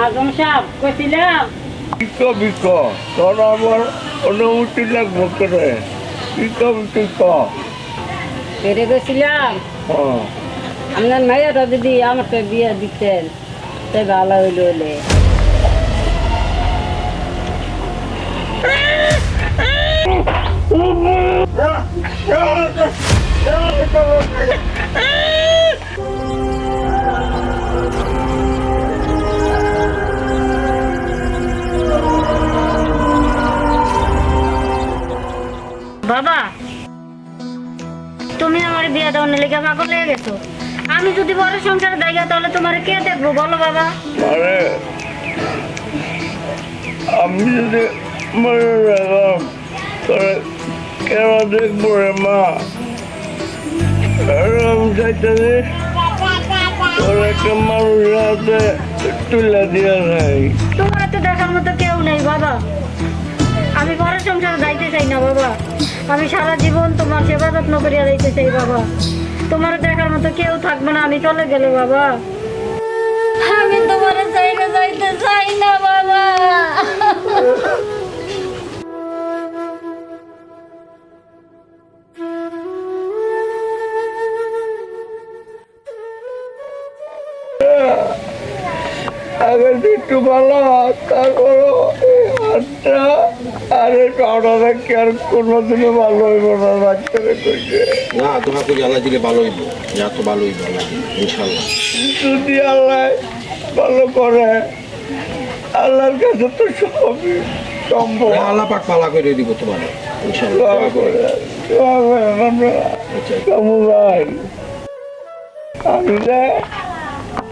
আজম সাহেব কইছিলাম বিক বিক তোর আমার অনুমতি লাগবো করে বিক বিক ক ফেরে গেছিলাম হ্যাঁ আপনার যদি আমাকে বিয়ে দিতেন তাই ভালো হইল হলে বাবা। তুমি আমার বিয়ে দেওয়ার লেগে পাগল হয়ে গেছো। আমি যদি বড় সংসারে দেখা তাহলে তোমার কে দেখব? বলো বাবা। মানে আমি যদি মরে গেলাম তোরে কেন দেখব রে মা? আর আমি চাইতেছি তোর একটা মানুষ হাতে তুলে দিয়ে নাই তোমার তো দেখার মতো কেউ নেই বাবা। আমি বড় সংসারে যাইতে চাই না বাবা। আমি সারা জীবন তোমার সেবা যত্ন করিয়া যাইতে চাই বাবা। তোমার দেখার মতো কেউ থাকবে না আমি চলে গেলে বাবা। আমি তোমার চাইতে যাইতে চাই না বাবা। আগে একটু ভালো তারপরও আচ্ছা আরে টাউনারে কি আর কোনোদিনও ভালো হইব না কইছে। আল্লাহ দিলে ভালো হইব। যা তো ভালো হইব ইনশাল্লাহ যদি আল্লাহ ভালো করে আল্লাহর কাছে তো সবই সম্ভব। আল্লাহ পাক পালা করে দিব তোমার ইনশাল্লাহ আচ্ছা। ভাই। আমি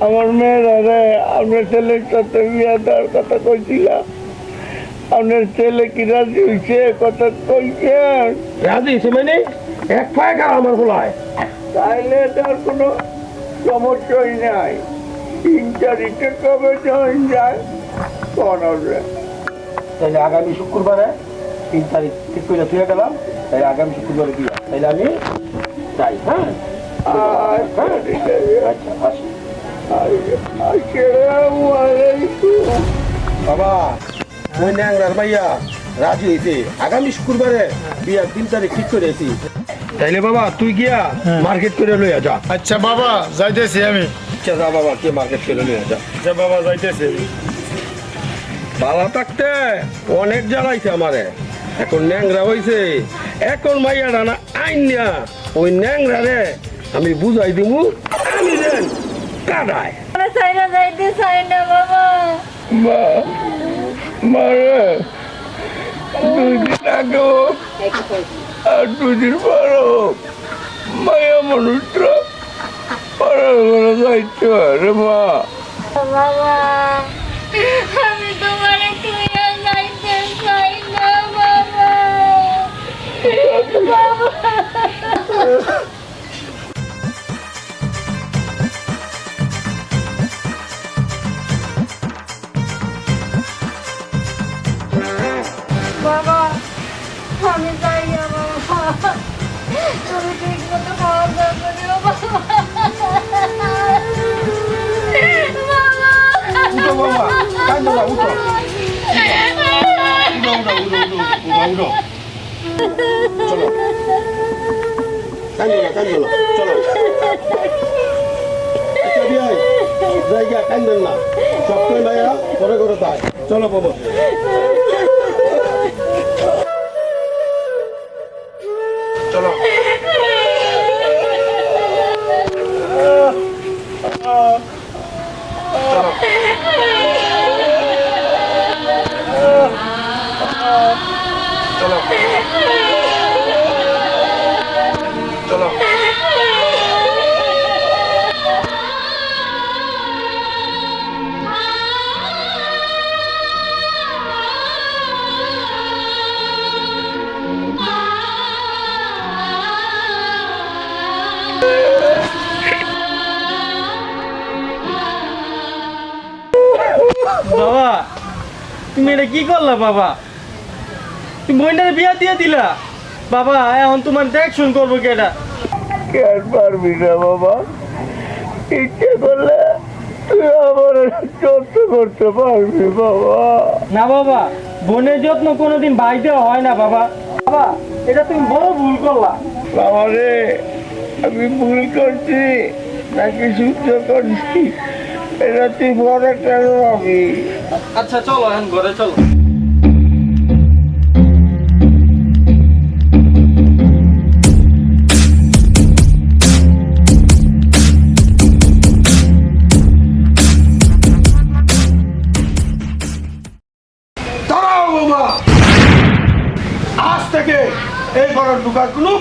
আমার মেয়েরা রে আপনার ছেলের সাথে বিয়ে দেওয়ার কথা কইছিলাম। আপনার ছেলে কি রাজি হয়েছে কথা কইছেন রাজি হয়েছে মানে এক পায়ে আমার গোলায় তাইলে তার কোনো সমস্যাই নাই তারিখে কবে জয়েন যায় কোন তাহলে আগামী শুক্রবারে তিন তারিখ ঠিক করে থুয়ে গেলাম তাহলে আগামী শুক্রবারে বিয়ে তাহলে আমি যাই হ্যাঁ আচ্ছা আচ্ছা আসি আসসালামু আলাইকুম বাবা ওই ন্যাংরার মাইয়া রাজি হয়েছে আগামী শুক্রবারে বিয়া তিন তারিখ ঠিক করেছি তাইলে বাবা তুই গিয়া মার্কেট করে লইয়া যা। আচ্ছা বাবা যাইতেছি আমি। আচ্ছা যা বাবা কে মার্কেট করে লইয়া যা। আচ্ছা বাবা যাইতেছি বালা থাকতে অনেক জ্বালাইছে আমারে। এখন ন্যাংরা হইছে। এখন মাইয়া ডানা আইন না ওই ন্যাংরা রে আমি বুঝাই দিমু আমি দেন কাদায়। আমার চাইনা যাইতে চাই না বাবা। মা মারে। দুই দিন আগেও আর দুই দিন পরও মায়া মানুষটা পড়ার ঘরে যাইতে পারে মা। আমি তোমার যাইতে না বাবা। না উঠো উঠো উঠো উঠো উঠো উঠো চলো কান্দো না কান্দো না চলো আচ্ছা জায়গা কান্দেন না সবসময় ভাইয়া করে করে তাই চলো বাবা চলো। চলো। বাবা তুমি এটা কি করলা বাবা? তুমি বিয়া দিয়ে দিলা। বাবা এখন তোমার দেখশন করব কেটা কে পারবি না বাবা? ইচ্ছে করলে তুই আমার যত্ন করতে পারবি বাবা। না বাবা বোনের যত্ন কোনোদিন হয় না বাবা। বাবা এটা তুমি বড় ভুল করলা। বাবা রে আমি ভুল করছি নাকি করছি? এটা তুই বড় কেন ভাবি আচ্ছা চলো এখন ঘরে চলো।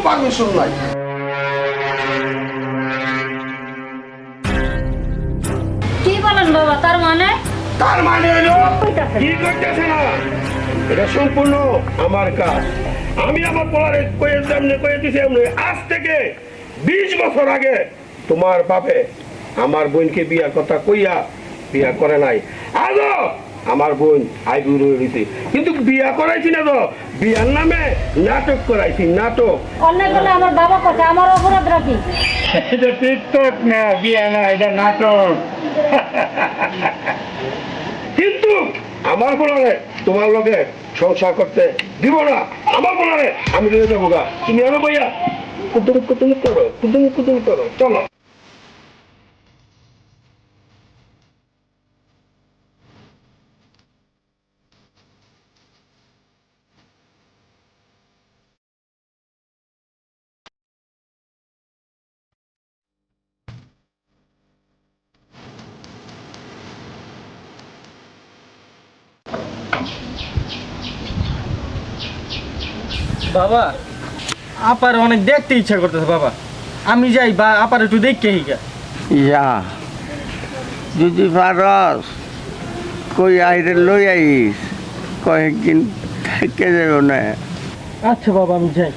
পারমিশন নাই। কি বলেন বাবা তার মানে? তার মানে হলো কি করতেছে না এটা সম্পূর্ণ আমার কাজ। আমি আমার পড়ারে কয়ে সামনে কয়ে দিছি এমনি আজ থেকে বিশ বছর আগে তোমার বাপে আমার বোনকে বিয়ার কথা কইয়া বিয়া করে নাই। আজও আমার বোন আইবু রয়েছে কিন্তু বিয়া করাইছি না তো। বিয়ার নামে নাটক করাইছি নাটক। অন্যায় করলে আমার বাবা কথা আমার অপরাধ রাখি এটা টিকটক না বিয়ে না এটা নাটক। কিন্তু আমার বলারে তোমার লগে সংসার করতে দিব না। আমার বলারে আমি রয়ে যাব গা। তুমি আরও ভাইয়া কুতুম কুতুম করো কুতুম কুতুম করো। চলো। বাবা আপার অনেক দেখতে ইচ্ছা করতেছে বাবা। আমি যাই বা আপার একটু দেখতে হিগা ইয়া যদি পারস কই আইরে লই আইস কয়েকদিন থেকে যাব না। আচ্ছা বাবা আমি যাই।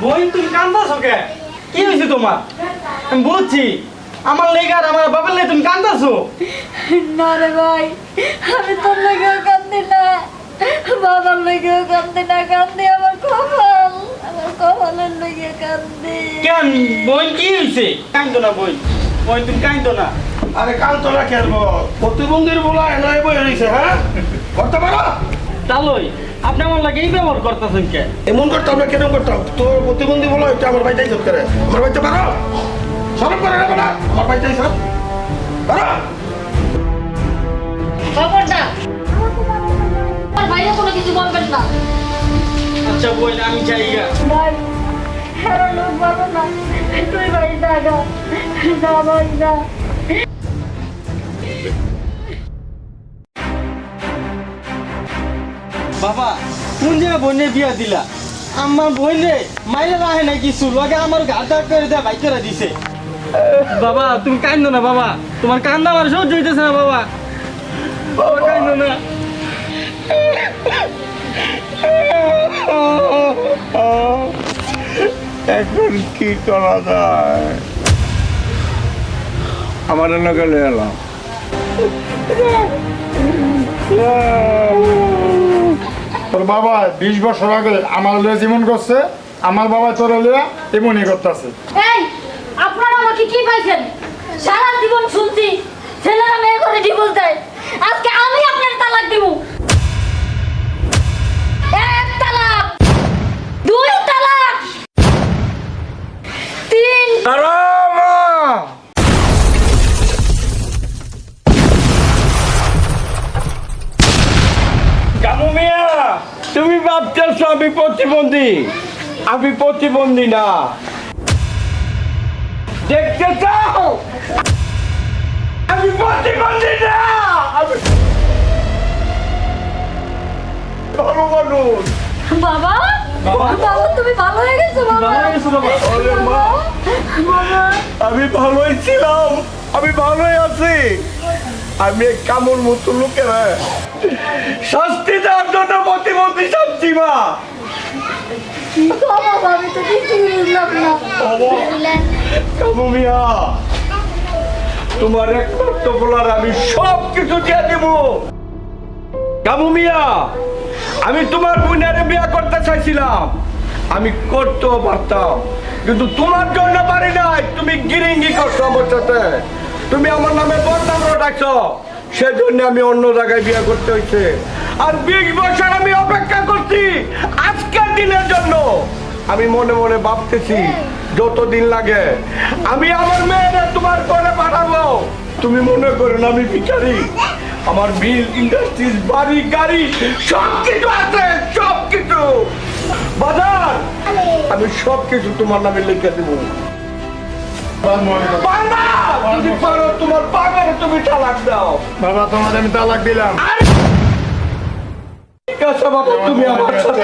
বোন তুমি কান্দাছো কে? কি হয়েছে তোমার? আমি বুঝছি। আমার লেগে আর আমার বাবার লেগে তুমি কান্দাছো। না রে ভাই আমি তোর লেগেও কান্দি না। বাবার লেগেও কান্দি না কান্দি আমার কপাল। আমার কপালের লেগে কান্দি। কেন? বোন কি হয়েছে কান্দো না বোন বোন তুমি কান্দো না। আরে কাল তোরা খেলব প্রতিবন্ধীর বলা এনআই বই রয়েছে হ্যাঁ? করতে পারো তালই আপনি আমার লাগে এই ব্যবহার করতেছেন কে? এমন করতাম না কেন করতাম তোর প্রতিবন্ধী বলো এটা আমার বাড়িতে ইজ্জত করে আমার বাড়িতে পারো? সরব করে না? আমার বাড়িতে ইজ্জত পারো? খবরটা আমার ভাইও কোনো কিছু বলবেন না। আচ্ছা আমি ভাই হ্যাঁ লোক বলো না। তুই দাদা বাবা বোনের বিয়া দিলা। আমার বোন মাইলে রাহে না কিছু, লগে আমার ঘাটা করে দেয় ভাই করে দিছে? বাবা, তুমি কান্দো না বাবা। তোমার কান্দা আমার সহ্য হইতেছে না বাবা। বাবা, কান্দো না। এখন কি করা যায়? আমার লয়ে এলাম। তোর বাবা বিশ বছর আগে আমার লিয়ে যেমন করছে, আমার বাবা তোর লিয়ে এমনই করতেছে। এই, আপনারা আমাকে কি পাইছেন? সারা জীবন শুনছি, ছেলেরা মেয়ে করে ডিভোর্স দেয়। আজকে আমি আপনার তালাক দিব। আমি প্রতিবন্ধী। আমি প্রতিবন্ধী না। দেখতে চাও? আমি প্রতিবন্ধী না! আমি ভালো মানুষ। বাবা বাবা। তুমি ভালো হয়ে গেছো বাবা। ভালো গেছো বাবা। ওরে মা। আমি ভালোই ছিলাম। আমি ভালোই আছি। আমি এই কামড় মতো লোকেরা। শাস্তি দেওয়ার কাকিমা আমি তোমার আমি তোমার বোনের বিয়ে করতে চাইছিলাম। আমি করতেও পারতাম, কিন্তু তোমার জন্য পারি নাই। তুমি গিরিঙ্গি করছ আমার সাথে। তুমি আমার নামে বদনাম ডাকছো। সেজন্য আমি অন্য জায়গায় বিয়ে করতে হয়েছে। আর বিশ বছর আমি অপেক্ষা করছি আজকের দিনের জন্য। আমি মনে মনে ভাবতেছি যতদিন লাগে আমি আমার মেয়েরা তোমার করে পাঠাবো। তুমি মনে করো না আমি আমার বিল ইন্ডাস্ট্রিজ বাড়ি গাড়ি সব কিছু আছে সব কিছু বাজার আমি সব কিছু তোমার নামে লিখে দেবো। বাবা তোমার বাবারে তুমি তালাক দাও। বাবা তোমার আমি তালাক দিলাম। ঠিক তুমি আমার সাথে।